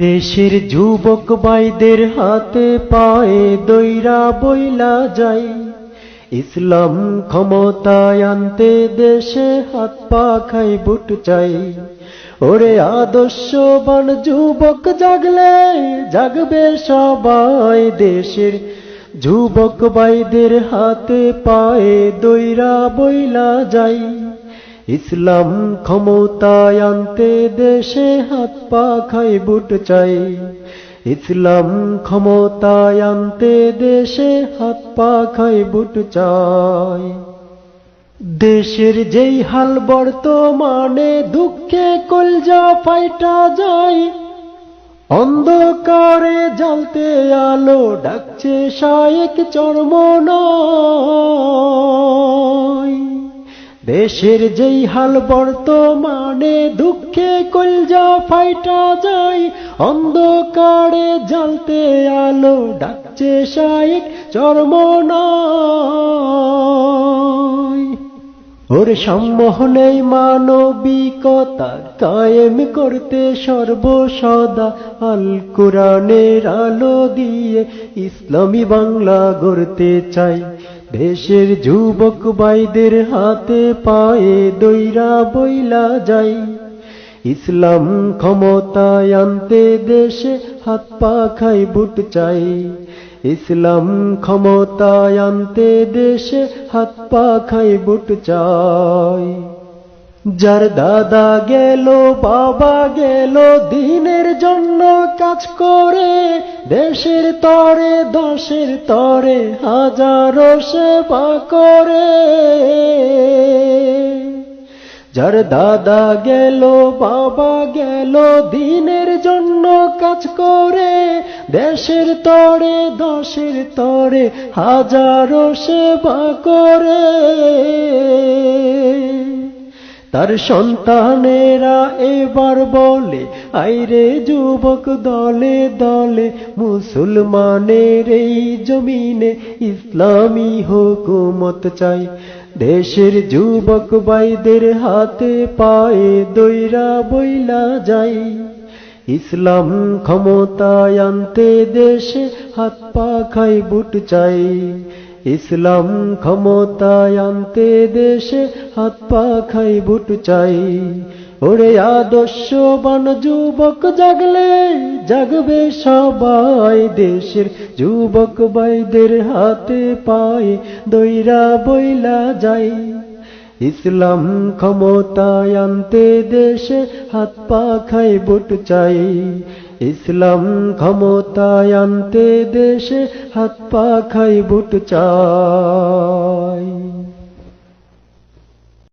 দেশের যুবক ভাইদের হাতে পায়ে দৈরা বইলা যাই। ইসলাম ক্ষমতায় আনতে দেশে হাত পা খাই, বুট চাই। ওরে আদর্শবান যুবক জাগলে, জাগবে সবাই দেশের। যুবক ভাইদের হাতে পায়ে দৈরা বইলা যাই। ইসলাম ক্ষমতায় আনতে দেশে হাত পা খাই বুট চাই। ইসলাম ক্ষমতায় আনতে দেশে হাত পা খাই বুট চাই। দেশের যেই হাল বর্তমানে দুঃখে কলজা ফাইটা যায়। অন্ধকারে জ্বলতে আলো ডাকছে শায়েক চর্ম নয় দেশের যেই হাল বর্তমানে দুঃখে কলজা ফাইটা যায়, অন্ধকারে জ্বলতে আলো ডাকছে শায়েক চর্ম ওর সম্মোহনেই মানবিকতা কায়েম করতে সর্বসদা আল কোরআনের আলো দিয়ে ইসলামী বাংলা গড়তে চাই। দেশের যুবক বাইদের হাতে পায়ে দৈরা বইলা যাই। ইসলাম ক্ষমতায় আনতে দেশে হাত পা খাই বুট চাই। ইসলাম ক্ষমতায় আনতে দেশে হাত পা খাই বুট চাই। যার দাদা গেল, বাবা গেল, দিনের জন্য কাজ করে, দেশের তরে, দশের তরে হাজারো সেবা করে। যার দাদা গেল, বাবা গেল, দিনের জন্য কাজ করে, দেশের তরে, দশের তরে হাজারো সেবা করে। তার সন্তানেরা এবার বলে, আইরে যুবক দলে দলে, মুসলমানের এই জমিনে ইসলামী হুকুমত চাই। দেশের যুবক ভাইদের হাতে পায়ে দৈরা বইলা যাই। ইসলাম ক্ষমতায় আনতে দেশে হাত পা খাই, বুট চাই। ইসলাম ক্ষমতায় আনতে দেশে হাত পা খাই বুট চাই। ওরে আদর্শবান যুবক, জাগলে জাগবে সবাই দেশের যুবক, বাইদের হাতে পায়ে দৈরা বইলা যাই। ইসলাম ক্ষমতায় আনতে দেশে হাত পা খাই বুট চাই। ইসলাম ক্ষমতায় আনতে দেশে হাত পা খাই বুট চাই।